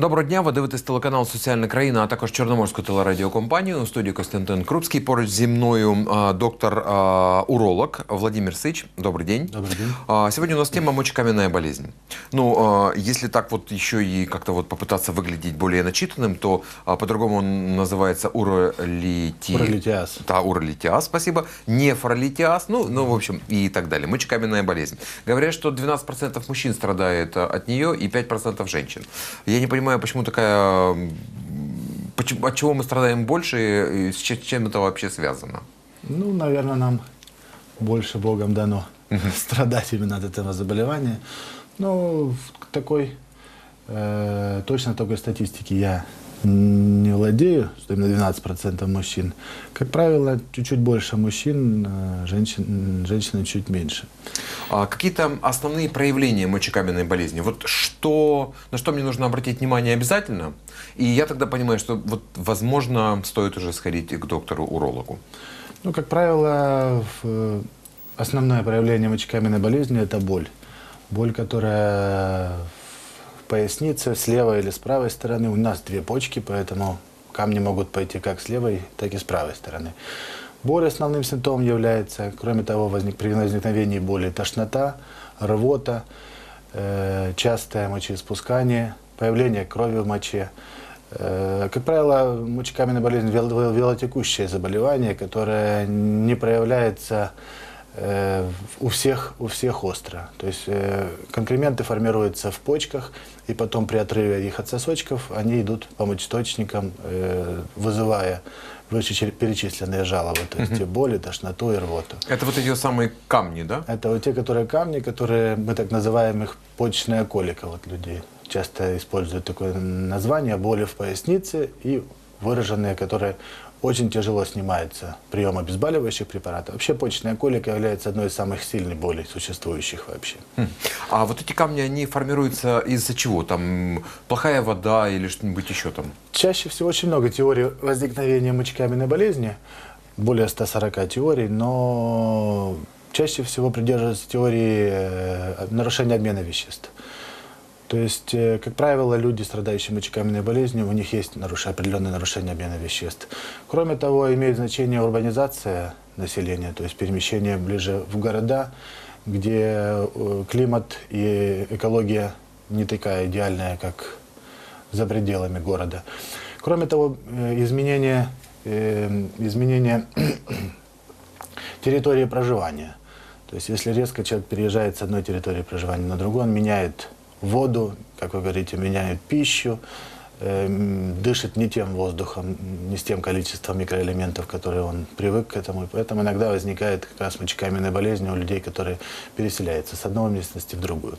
Доброго дня. Ви дивитесь телеканал Соціальна країна, а також Чорноморську телерадіокомпанію. У студії Костянтин Крупський. Поруч зі мною а, доктор а, уролог Владимир Сыч. Добрый день. Добрый день. А, Сегодня у нас тема мочекаменная болезнь. Ну, а, если так вот еще и как-то вот попытаться выглядеть более начитанным, то а, по-другому он называется уролити... Уролитиаз. Да, уролитиаз, спасибо. Нефролитиаз, ну, ну, в общем, и так далее. Мочекаменная болезнь. Говорят, что 12% мужчин страдает а, от нее и 5% женщин. Я не понимаю, почему такая... Почему, от чего мы страдаем больше и с че- чем это вообще связано? Ну, наверное, нам больше Богом дано страдать именно от этого заболевания. Ну, такой, э, точно такой статистики я не владею, что именно 12% мужчин. Как правило, чуть-чуть больше мужчин, э, женщин, женщины чуть меньше. А какие-то основные проявления мочекаменной болезни? Вот что, на что мне нужно обратить внимание обязательно? И я тогда понимаю, что вот, возможно, стоит уже сходить к доктору-урологу. Ну, как правило, основное проявление мочекаменной болезни – это боль. Боль, которая пояснице, с левой или с правой стороны. У нас две почки, поэтому камни могут пойти как с левой, так и с правой стороны. Боль основным симптомом является, кроме того, возник, при возникновении боли тошнота, рвота, э, частое мочеиспускание, появление крови в моче. Э, Как правило, мочекаменная болезнь – вел- велотекущее заболевание, которое не проявляется у всех, у всех остро. То есть э, конкременты формируются в почках, и потом при отрыве их от сосочков они идут по мочеточникам, э, вызывая вышеперечисленные жалобы, то есть и боли, тошноту и рвоту. Это вот эти самые камни, да? Это вот те, которые камни, которые мы так называем их почечная колика вот людей. Часто используют такое название боли в пояснице и выраженные, которые очень тяжело снимаются прием обезболивающих препаратов. Вообще почечная колика является одной из самых сильных болей, существующих вообще. Хм. А вот эти камни, они формируются из-за чего? Там плохая вода или что-нибудь еще там? Чаще всего очень много теорий возникновения мочекаменной болезни, более 140 теорий, но чаще всего придерживаются теории э, нарушения обмена веществ. То есть, э, как правило, люди, страдающие мочекаменной болезнью, у них есть наруш- определенное нарушение обмена веществ. Кроме того, имеет значение урбанизация населения, то есть перемещение ближе в города, где э, климат и экология не такая идеальная, как за пределами города. Кроме того, э, изменение, изменение территории проживания. То есть, если резко человек переезжает с одной территории проживания на другую, он меняет воду, как вы говорите, меняет пищу, э, м, дышит не тем воздухом, не с тем количеством микроэлементов, которые он привык к этому. Поэтому иногда возникает как раз мочекаменная болезнь у людей, которые переселяются с одной местности в другую.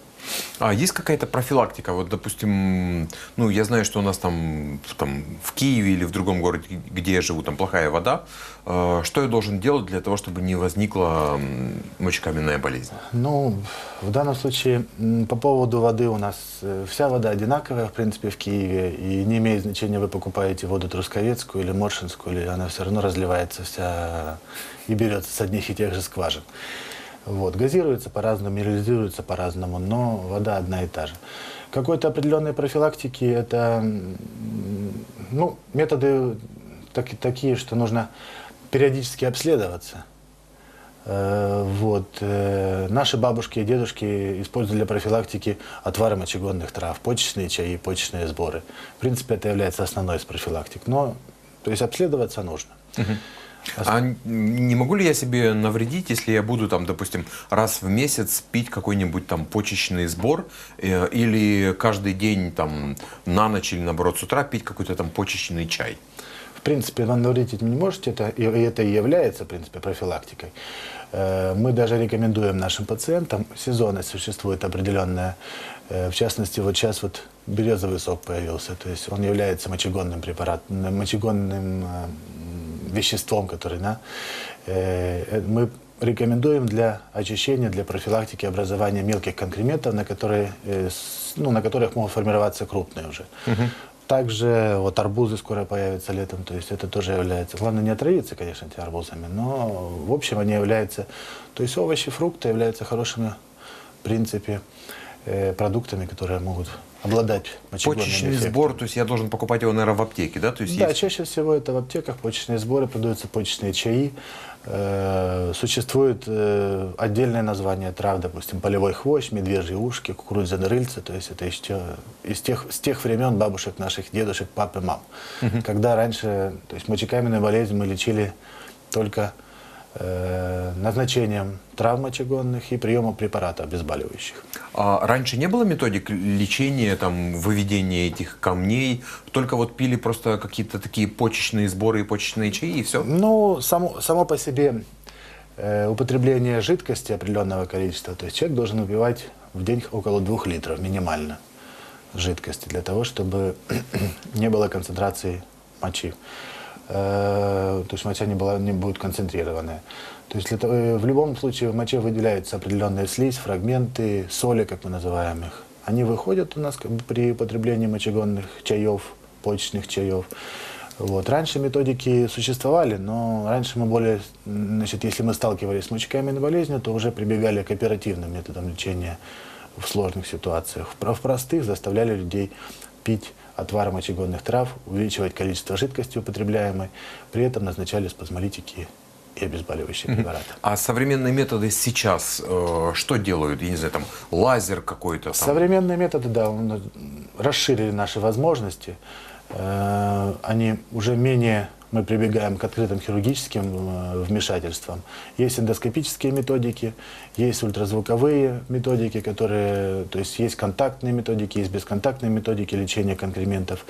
А есть какая-то профилактика? Вот, допустим, ну, я знаю, что у нас там, там в Киеве или в другом городе, где я живу, там плохая вода. Э, Что я должен делать для того, чтобы не возникла мочекаменная болезнь? Ну, в данном случае по поводу воды у нас э, вся вода одинаковая, в принципе, в Киеве. И не имеет значения, вы покупаете воду трусковецкую или моршинскую, или она все равно разливается вся и берется с одних и тех же скважин. Вот. Газируется по-разному, минерализируется по-разному, но вода одна и та же. Какой-то определенной профилактики это ну, методы так- такие, что нужно периодически обследоваться. Э, Вот. э, Наши бабушки и дедушки использовали для профилактики отвары мочегонных трав, почечные чаи, почечные сборы. В принципе, это является основной из профилактик. Но, то есть, обследоваться нужно. А н- не могу ли я себе навредить, если я буду там, допустим, раз в месяц пить какой-нибудь там почечный сбор э, или каждый день там на ночь или наоборот с утра пить какой-то там почечный чай? В принципе, вам навредить не можете, это, и это и является, в принципе, профилактикой. Э, Мы даже рекомендуем нашим пациентам, сезонность существует определенная, Э, в частности, вот сейчас вот березовый сок появился, то есть он является мочегонным препаратом, мочегонным э, веществом, который, да, э, э, мы рекомендуем для очищения, для профилактики образования мелких конкрементов, на, которые, э, ну, на которых могут формироваться крупные уже. Также вот арбузы скоро появятся летом, то есть это тоже является... Главное не отравиться, конечно, этими арбузами, но в общем они являются... То есть овощи, фрукты являются хорошими, в принципе, продуктами, которые могут обладать мочегонным Почечный эффектом. сбор, то есть я должен покупать его, наверное, в аптеке, да? То есть Да, есть- чаще всего это в аптеках, почечные сборы, продаются почечные чаи. Э, Существует э, отдельное название трав, допустим, полевой хвощ, медвежьи ушки, кукурузяные рыльца. То есть это еще из тех, с тех времен бабушек наших, дедушек, пап и мам. Когда раньше, то есть мочекаменную болезнь мы лечили только э, назначением трав мочегонных и приемом препаратов обезболивающих. А раньше не было методик лечения, там, выведения этих камней, только вот пили просто какие-то такие почечные сборы и почечные чаи, и все? Ну, само, само по себе э, употребление жидкости определенного количества, то есть человек должен выпивать в день около двух литров минимально жидкости для того, чтобы не было концентрации мочи. Э, то есть моча не, была, не будет концентрированная. То есть для э, в любом случае в моче выделяются определенные слизь, фрагменты, соли, как мы называем их. Они выходят у нас при употреблении мочегонных чаев, почечных чаев. Вот. Раньше методики существовали, но раньше мы более, значит, если мы сталкивались с мочекаменной болезнью, то уже прибегали к оперативным методам лечения в сложных ситуациях. В простых заставляли людей пить отвар мочегонных трав, увеличивать количество жидкости употребляемой, при этом назначали спазмолитики и обезболивающие препараты. А современные методы сейчас э, что делают? Я не знаю, там лазер какой-то. Там. Современные методы, да, расширили наши возможности. Э, Они уже менее, мы прибегаем к открытым хирургическим э, вмешательствам. Есть эндоскопические методики, есть ультразвуковые методики, которые, то есть есть контактные методики, есть бесконтактные методики лечения конкрементов,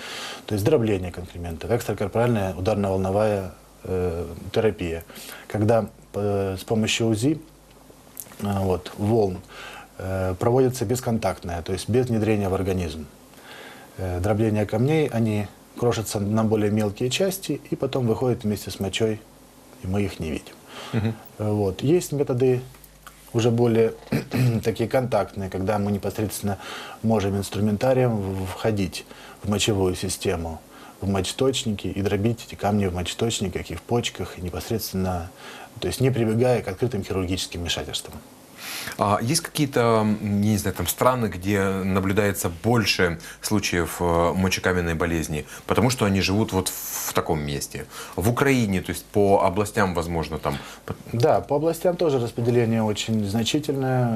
то есть дробление конкрементов, экстракорпоральная ударно-волновая э, терапия, когда э, с помощью УЗИ а, вот, волн э, проводится бесконтактная, то есть без внедрения в организм. Э, Дробление камней, они крошатся на более мелкие части и потом выходят вместе с мочой, и мы их не видим. Э, Вот. Есть методы уже более такие контактные, когда мы непосредственно можем инструментарием входить в мочевую систему, в мочеточники и дробить эти камни в мочеточниках и в почках, и непосредственно, то есть не прибегая к открытым хирургическим вмешательствам. А есть какие-то, не знаю, там страны, где наблюдается больше случаев э, мочекаменной болезни, потому что они живут вот в таком месте. В Украине, то есть по областям, возможно, там. Да, по областям тоже распределение очень значительное.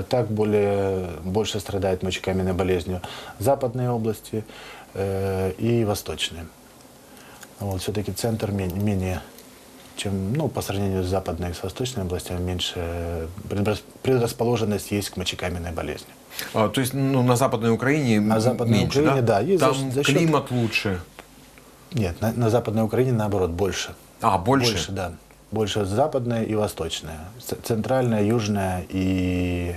Э, Так более, больше страдает мочекаменной болезнью западные области э, и восточные. Вот, все-таки центр мен- менее, чем, ну, по сравнению с западной и с восточными областями, меньше предрас- предрасположенность есть к мочекаменной болезни. а, то есть ну, на Западной Украине На Западной меньше, Украине, да, есть за Там счет- за счет- климат лучше. Нет, на, на Западной Украине наоборот больше. А, больше? Больше, да. Больше западная и восточная. Центральная, южная и,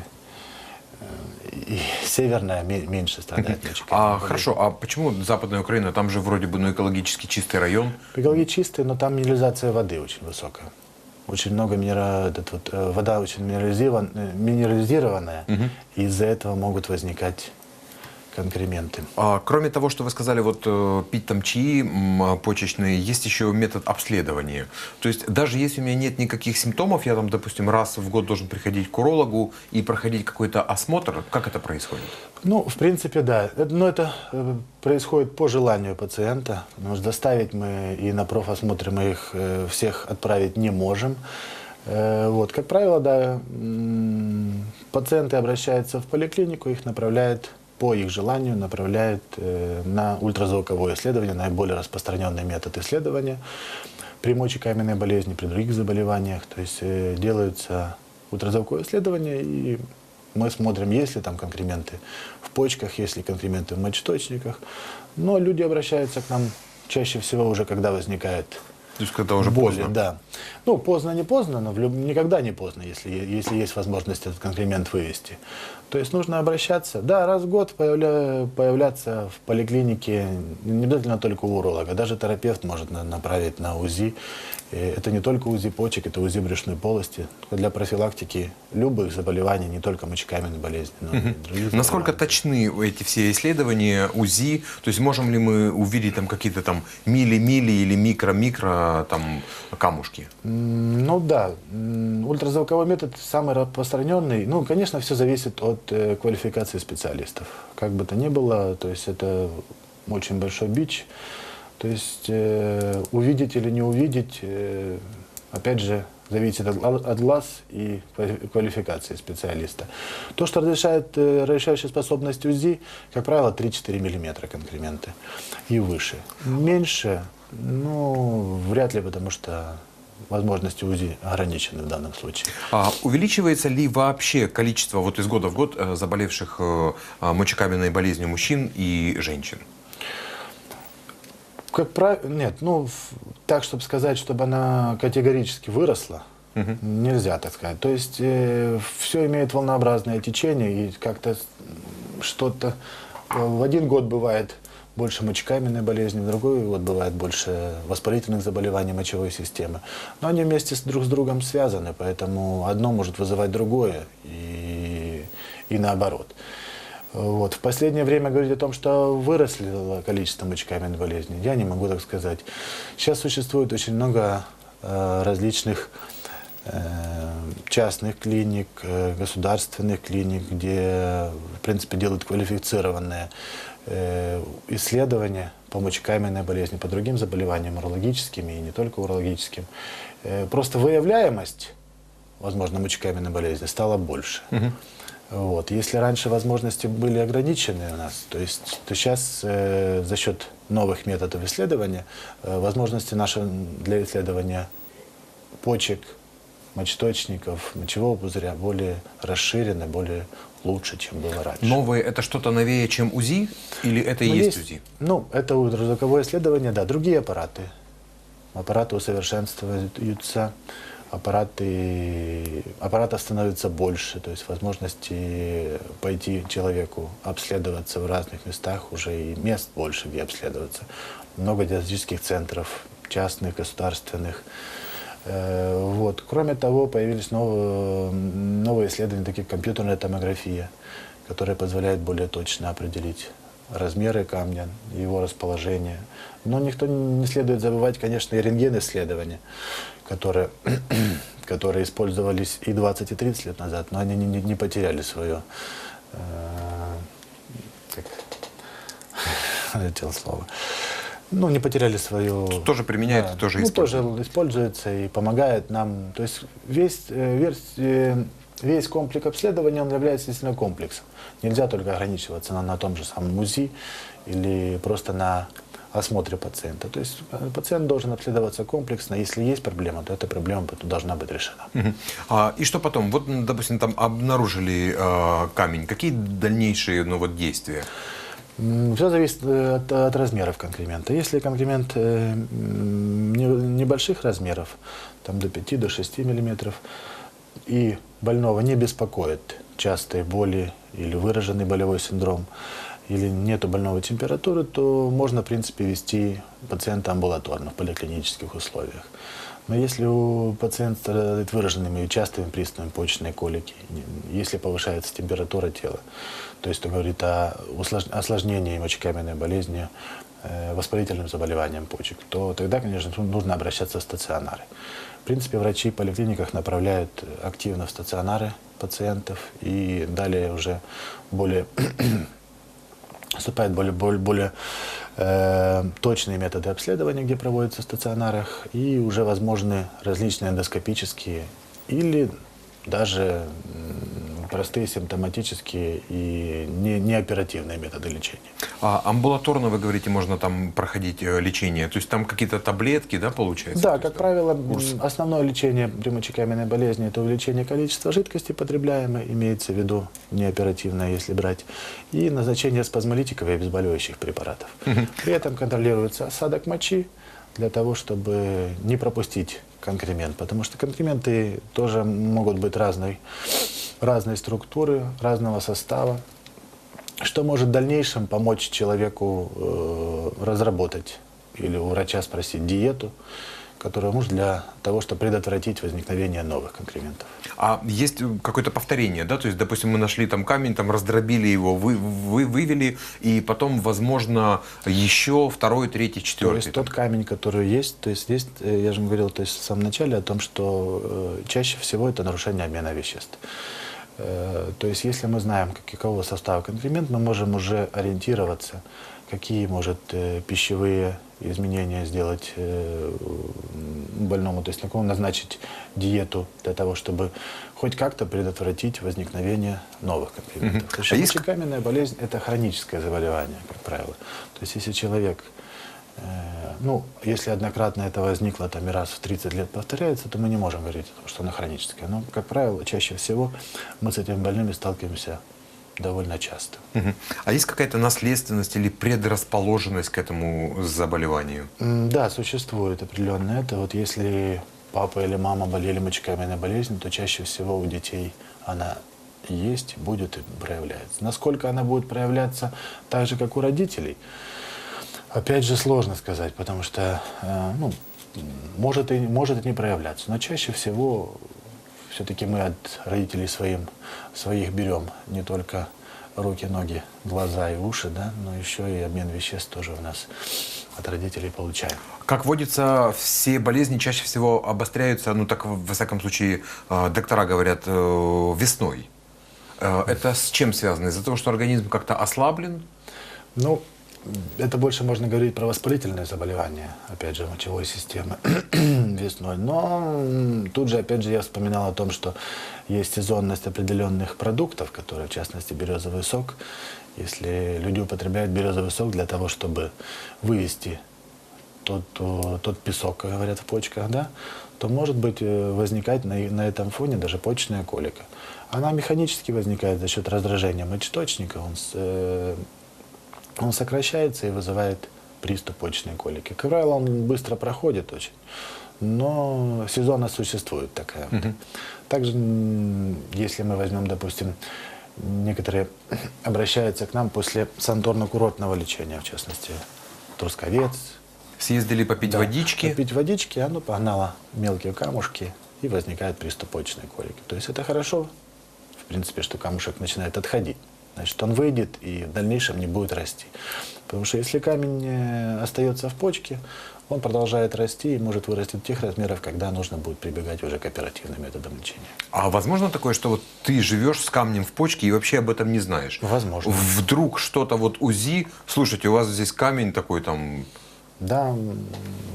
и северная ме- меньше страдает. А хорошо, а почему Западная Украина? Там же вроде бы ну, экологически чистый район. Экология чистая, но там минерализация воды очень высокая. Очень много минера... этот вот, э, вода очень минерализирован- э, минерализированная, и из-за этого могут возникать конкременты. А, кроме того, что вы сказали, вот э, пить там чаи почечные, есть еще метод обследования. То есть даже если у меня нет никаких симптомов, я там, допустим, раз в год должен приходить к урологу и проходить какой-то осмотр, как это происходит? Ну, в принципе, да. Но это э, происходит по желанию пациента, потому что доставить мы и на профосмотре мы их э, всех отправить не можем. Вот, как правило, да, пациенты обращаются в поликлинику, их направляют по их желанию, направляют э, на ультразвуковое исследование, наиболее распространенный метод исследования при мочекаменной болезни, при других заболеваниях. То есть э, делаются ультразвуковое исследование, и мы смотрим, есть ли там конкременты в почках, есть ли конкременты в мочеточниках. Но люди обращаются к нам чаще всего уже, когда возникает То есть когда уже боли, поздно? Да. Ну, поздно, не поздно, но в люб- никогда не поздно, если, если есть возможность этот конкремент вывести. То есть нужно обращаться. Да, раз в год появля- появляться в поликлинике, не обязательно только у уролога, даже терапевт может на- направить на УЗИ. И это не только УЗИ почек, это УЗИ брюшной полости. Для профилактики любых заболеваний, не только мочекаменной болезни, но и других Насколько точны эти все исследования, УЗИ? То есть можем ли мы увидеть там какие-то там мили-мили или микро-микро там камушки? Ну да, ультразвуковой метод самый распространенный. Ну, конечно, все зависит от э, квалификации специалистов. Как бы то ни было, то есть это очень большой бич. То есть э, увидеть или не увидеть, э, опять же, зависит от, от глаз и квали- квалификации специалиста. То, что разрешает э, решающая способность УЗИ, как правило, 3-4 миллиметра конкременты и выше. Меньше, ну, вряд ли, потому что возможности УЗИ ограничены в данном случае. А увеличивается ли вообще количество вот из года в год э, заболевших э, а, мочекаменной болезнью мужчин и женщин? Как правило, нет, ну, так, чтобы сказать, чтобы она категорически выросла, нельзя так сказать. То есть все имеет волнообразное течение, и как-то что-то э, в один год бывает больше мочекаменной болезни, другой год бывает больше воспалительных заболеваний мочевой системы. Но они вместе с, друг с другом связаны, поэтому одно может вызывать другое и, и наоборот. Вот. В последнее время говорить о том, что выросло количество мочекаменной болезни, я не могу так сказать. Сейчас существует очень много э, различных э, частных клиник, э, государственных клиник, где, в принципе, делают квалифицированные исследования по мочекаменной болезни, по другим заболеваниям, урологическим и не только урологическим. Э, просто выявляемость, возможно, мочекаменной болезни стала больше. Вот. Если раньше возможности были ограничены у нас, то есть то сейчас э, за счет новых методов исследования э, возможности наши для исследования почек, мочеточников, мочевого пузыря более расширены, более лучше, чем было раньше. Новые это что-то новее, чем УЗИ? Или это и Ну, есть, УЗИ? Ну, это ультразвуковое исследование, да. Другие аппараты. Аппараты усовершенствуются, аппараты, аппаратов становится больше, то есть возможности пойти человеку обследоваться в разных местах, уже и мест больше, где обследоваться. Много диагностических центров, частных, государственных. Э, Вот. Кроме того, появились новые, новые исследования, такие как компьютерная томография, которая позволяет более точно определить размеры камня, его расположение. Но никто не следует забывать, конечно, и рентген-исследования, которые, которые использовались и 20, и 30 лет назад, но они не, не- потеряли свое... э, как вылетело слово. Ну, не потеряли свою... Тоже применяют и тоже ну, используют. тоже используется и помогает нам. То есть весь, э, верс- э, весь комплекс обследования, он является действительно комплексом. Нельзя только ограничиваться на, на том же самом УЗИ или просто на осмотре пациента. То есть э, пациент должен обследоваться комплексно. Если есть проблема, то эта проблема должна быть решена. А, и что потом? Вот, допустим, там обнаружили э, камень. Какие дальнейшие ну, вот, действия? Все зависит э, от, от размеров конкремента. Если конкремент э, небольших размеров, там до 5 до 6 миллиметров, и больного не беспокоит частые боли или выраженный болевой синдром, или нет больного температуры, то можно, в принципе, вести пациента амбулаторно в поликлинических условиях. Но если у пациента страдает выраженными и частыми приступами почечной колики, если повышается температура тела, то есть это говорит о осложнении мочекаменной болезни, э, воспалительным заболеванием почек, то тогда, конечно, ну- нужно обращаться в стационары. В принципе, врачи в поликлиниках направляют активно в стационары пациентов и далее уже более Наступают более, более, более э, точные методы обследования, где проводятся в стационарах, и уже возможны различные эндоскопические или даже простые симптоматические и не, неоперативные методы лечения. А амбулаторно, вы говорите, можно там проходить э, лечение. То есть там какие-то таблетки, да, получается? Да, есть как там правило, курс? основное лечение при мочекаменной болезни – это увеличение количества жидкости потребляемой, имеется в виду неоперативное, если брать, и назначение спазмолитиков и обезболивающих препаратов. При этом контролируется осадок мочи для того, чтобы не пропустить конкремент, потому что конкременты тоже могут быть разной, разной структуры, разного состава, что может в дальнейшем помочь человеку э, разработать или у врача спросить диету, которую нужно для того, чтобы предотвратить возникновение новых конкрементов. А есть какое-то повторение, да? То есть, допустим, мы нашли там камень, там раздробили его, вы, вы вывели, и потом, возможно, еще второй, третий, четвертый. То есть тот камень, который есть, то есть есть, э, я же говорил то есть в самом начале о том, что э, чаще всего это нарушение обмена веществ. Э, то есть если мы знаем, какого состава конкремент, мы можем уже ориентироваться, какие может э, пищевые изменения сделать э, больному, то есть на кого назначить диету для того, чтобы хоть как-то предотвратить возникновение новых конкрементов. Mm-hmm. А есть... мочекаменная болезнь – это хроническое заболевание, как правило. То есть если человек Э, ну, если однократно это возникло там и раз в 30 лет повторяется, то мы не можем говорить, что оно хроническое. Но, как правило, чаще всего мы с этими больными сталкиваемся довольно часто. Угу. А есть какая-то наследственность или предрасположенность к этому заболеванию? Да, существует определенно это. Вот если папа или мама болели мочекаменной болезнью, то чаще всего у детей она есть, будет и проявляется. Насколько она будет проявляться так же, как у родителей – Опять же, сложно сказать, потому что э, ну, может, и, может и не проявляться. Но чаще всего все-таки мы от родителей своим, своих берем не только руки, ноги, глаза и уши, да, но еще и обмен веществ тоже у нас от родителей получаем. Как водится, все болезни чаще всего обостряются, ну так, во всяком случае, э, доктора говорят, э, весной. Это с чем связано? Из-за того, что организм как-то ослаблен? Ну, это больше можно говорить про воспалительные заболевания, опять же, мочевой системы весной. Но тут же, опять же, я вспоминал о том, что есть сезонность определенных продуктов, которые, в частности, березовый сок. Если люди употребляют березовый сок для того, чтобы вывести тот, тот песок, как говорят в почках, да, то может быть э, возникать на, на этом фоне даже почечная колика. Она механически возникает за счет раздражения мочеточника. Он э, он сокращается и вызывает приступ почечной колики. Как правило, он быстро проходит очень, но сезонность существует такая. Угу. Также, если мы возьмем, допустим, некоторые обращаются к нам после санаторно-курортного лечения, в частности, трусковец. Съездили попить да, водички. Попить водички, оно погнало мелкие камушки, и возникает приступ почечной колики. То есть это хорошо, в принципе, что камушек начинает отходить значит, он выйдет и в дальнейшем не будет расти. Потому что если камень э, остается в почке, он продолжает расти и может вырасти до тех размеров, когда нужно будет прибегать уже к оперативным методам лечения. А возможно такое, что вот ты живешь с камнем в почке и вообще об этом не знаешь? Возможно. Вдруг что-то вот УЗИ, слушайте, у вас здесь камень такой там... Да,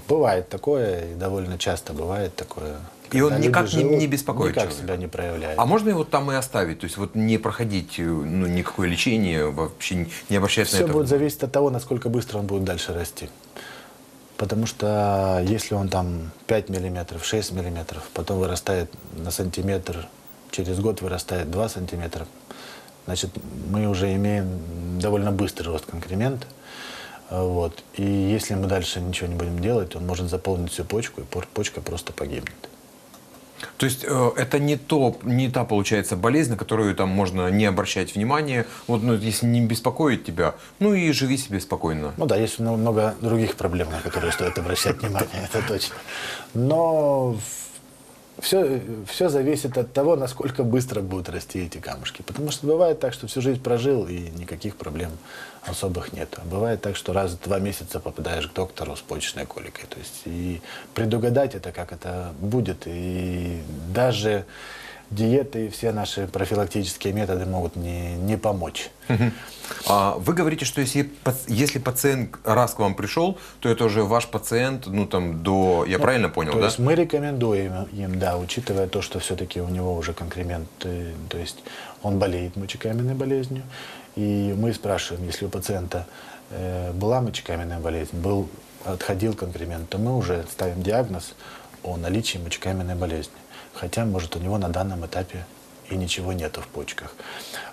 бывает такое, и довольно часто бывает такое. И он никак не, не беспокоит никак человека. себя не проявляет. А можно его там и оставить? То есть вот не проходить э, ну, никакое лечение, вообще не обращать Все на это? Все будет зависеть от того, насколько быстро он будет дальше расти. Потому что если он там 5 миллиметров, 6 миллиметров, потом вырастает на сантиметр, через год вырастает 2 сантиметра, значит, мы уже имеем довольно быстрый рост конкремента. Вот. И если мы дальше ничего не будем делать, он может заполнить всю почку, и почка просто погибнет. То есть э, это не, то, не та, получается, болезнь, на которую там можно не обращать внимания. Вот, ну, если не беспокоит тебя, ну и живи себе спокойно. Ну да, есть много других проблем, на которые стоит обращать внимание, это точно. Но все, все зависит от того, насколько быстро будут расти эти камушки. Потому что бывает так, что всю жизнь прожил, и никаких проблем особых нет. А бывает так, что раз в два месяца попадаешь к доктору с почечной коликой. То есть и предугадать это, как это будет, и даже диеты и все наши профилактические методы могут не, не помочь. А вы говорите, что если, если пациент раз к вам пришел, то это уже ваш пациент, ну там до, я ну, правильно понял, то да? есть мы рекомендуем им, да, учитывая то, что все-таки у него уже конкремент, э, то есть он болеет мочекаменной болезнью, и мы спрашиваем, если у пациента э, была мочекаменная болезнь, был, отходил конкремент, то мы уже ставим диагноз о наличии мочекаменной болезни. Хотя, может, у него на данном этапе и ничего нету в почках.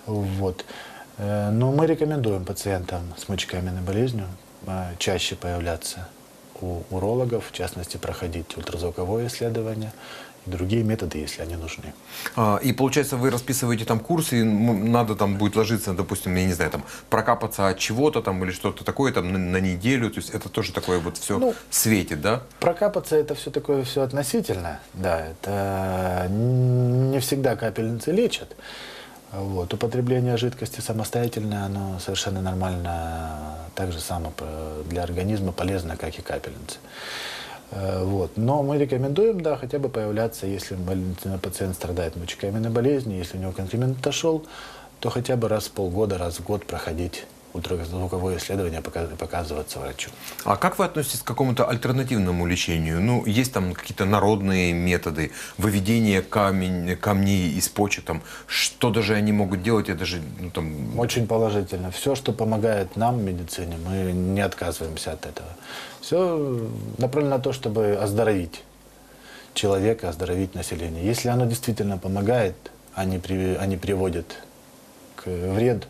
Вот. Э, но мы рекомендуем пациентам с мочекаменной болезнью э, чаще появляться у урологов, в частности, проходить ультразвуковое исследование другие методы, если они нужны. А, И получается, вы расписываете там курсы, и м, надо там будет ложиться, допустим, я не знаю, там прокапаться от чего-то там или что-то такое там на, на неделю. То есть это тоже такое вот все Ну, светит, да? Прокапаться это все такое все относительно, да, это не всегда капельницы лечат. Вот. Употребление жидкости самостоятельно, оно совершенно нормально, так же само для организма полезно, как и капельницы. Э, Вот. Но мы рекомендуем, да, хотя бы появляться, если пациент страдает мочекаменной болезнью, если у него конкремент отошел, то хотя бы раз в полгода, раз в год проходить ультразвуковое исследование, пока- показываться врачу. А как вы относитесь к какому-то альтернативному лечению? Ну, есть там какие-то народные методы, выведение камень, камней из почек, там, что даже они могут делать, это же, ну, там, Очень положительно. Все, что помогает нам в медицине, мы не отказываемся от этого. Все направлено на то, чтобы оздоровить человека, оздоровить население. Если оно действительно помогает, а не, при- а не приводит к вред,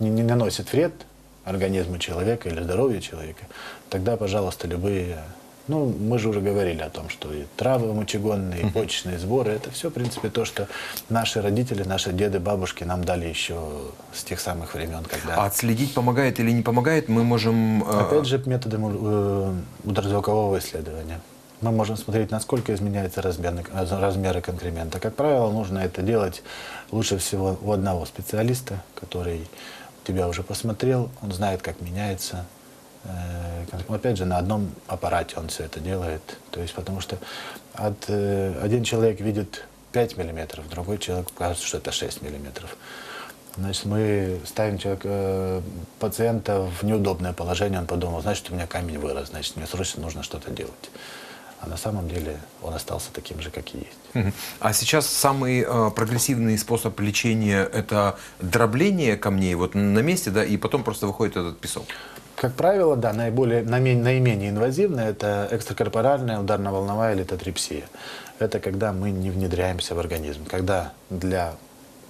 не, не наносит вред организму человека или здоровью человека, тогда, пожалуйста, любые... Ну, мы же уже говорили о том, что и травы мочегонные, и почечные сборы, это все, в принципе, то, что наши родители, наши деды, бабушки нам дали еще с тех самых времен, когда... а отследить, помогает или не помогает, мы можем... э, Опять же, методом э, ультразвукового исследования. Мы можем смотреть, насколько изменяются размеры, размеры конкремента. Как правило, нужно это делать лучше всего у одного специалиста, который тебя уже посмотрел, он знает, как меняется. э, Опять же, на одном аппарате он все это делает. То есть, потому что от, э, один человек видит 5 миллиметров, другой человек кажется, что это 6 миллиметров. Значит, мы ставим человека, э, пациента в неудобное положение, он подумал, значит, у меня камень вырос, значит, мне срочно нужно что-то делать. А на самом деле он остался таким же, как и есть. А сейчас самый э, прогрессивный способ лечения – это дробление камней вот на месте, да, и потом просто выходит этот песок. Как правило, да, наиболее, наимен- наименее инвазивное – это экстракорпоральная ударно-волновая литотрипсия. Это когда мы не внедряемся в организм, когда для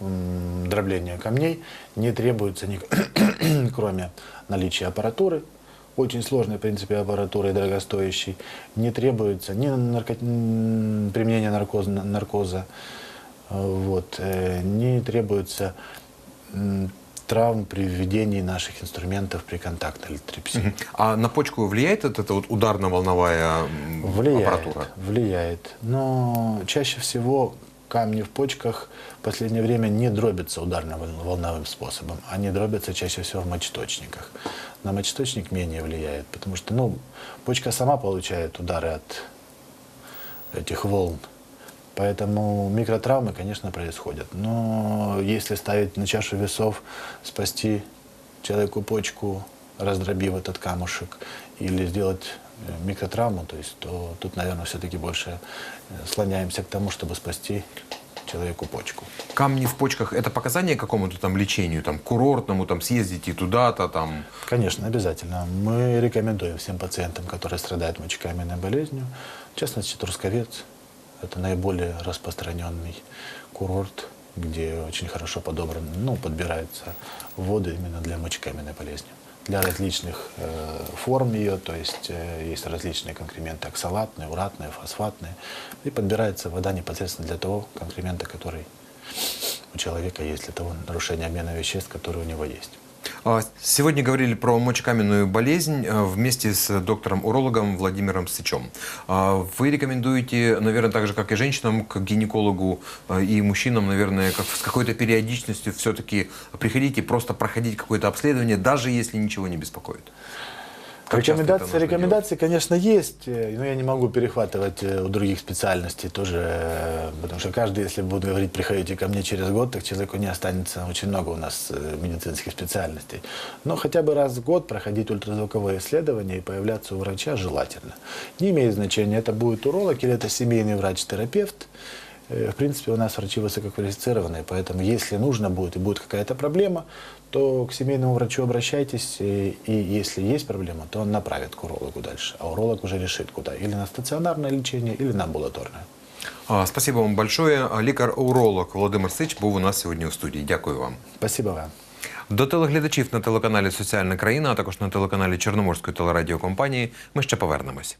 м, дробления камней не требуется, ни- кроме наличия аппаратуры, очень сложной, в принципе, аппаратуры и дорогостоящей, не требуется ни нарко- м, применения наркоза, наркоза вот, э, не требуется травм при введении наших инструментов при контактной электрипсии. А на почку влияет вот эта вот ударно-волновая м, Влияет, аппаратура? влияет. Но чаще всего камни в почках в последнее время не дробятся ударно-волновым способом. Они дробятся чаще всего в мочеточниках. На мочеточник менее влияет, потому что ну, почка сама получает удары от этих волн. Поэтому микротравмы, конечно, происходят. Но если ставить на чашу весов, спасти человеку почку, раздробив этот камушек, или сделать микротравму, то есть, то тут, наверное, все-таки больше э, склоняемся к тому, чтобы спасти человеку почку. Камни в почках – это показание какому-то там лечению, там, курортному, там, съездите туда-то, там, Конечно, обязательно. Мы рекомендуем всем пациентам, которые страдают мочекаменной болезнью, в частности, Трусковец. Это наиболее распространенный курорт, где очень хорошо подобран, ну, подбираются воды именно для мочекаменной болезни. Для различных э, форм ее, то есть э, есть различные конкременты оксалатные, уратные, фосфатные. И подбирается вода непосредственно для того конкремента, который у человека есть, для того нарушения обмена веществ, который у него есть. А, Сегодня говорили про мочекаменную болезнь э, вместе с доктором-урологом Владимиром Сычом. А, Вы рекомендуете, наверное, так же, как и женщинам, к гинекологу и мужчинам, наверное, как, с какой-то периодичностью все-таки приходить и просто проходить какое-то обследование, даже если ничего не беспокоит? Как Рекомендации, рекомендации, конечно, есть, э, но я не могу перехватывать э, у других специальностей тоже, э, потому что каждый, если будет говорить, приходите ко мне через год, так человеку не останется очень много у нас медицинских специальностей. Но хотя бы раз в год проходить ультразвуковое исследование и появляться у врача желательно. Не имеет значения, это будет уролог или это семейный врач-терапевт. Э, В принципе, у нас врачи высококвалифицированные, поэтому если нужно будет и будет какая-то проблема, то к семейному врачу обращайтесь, и, и если есть проблема, то он направит к урологу дальше, а уролог уже решит, куда, или на стационарное лечение, или на амбулаторное. А, Спасибо вам большое. А, Лікар-уролог Володимир Сич був у нас сьогодні у студії. Дякую вам. Спасибо вам. До телеглядачів на телеканалі Соціальна країна, а також на телеканалі Чорноморської телерадіокомпанії ми ще повернемось.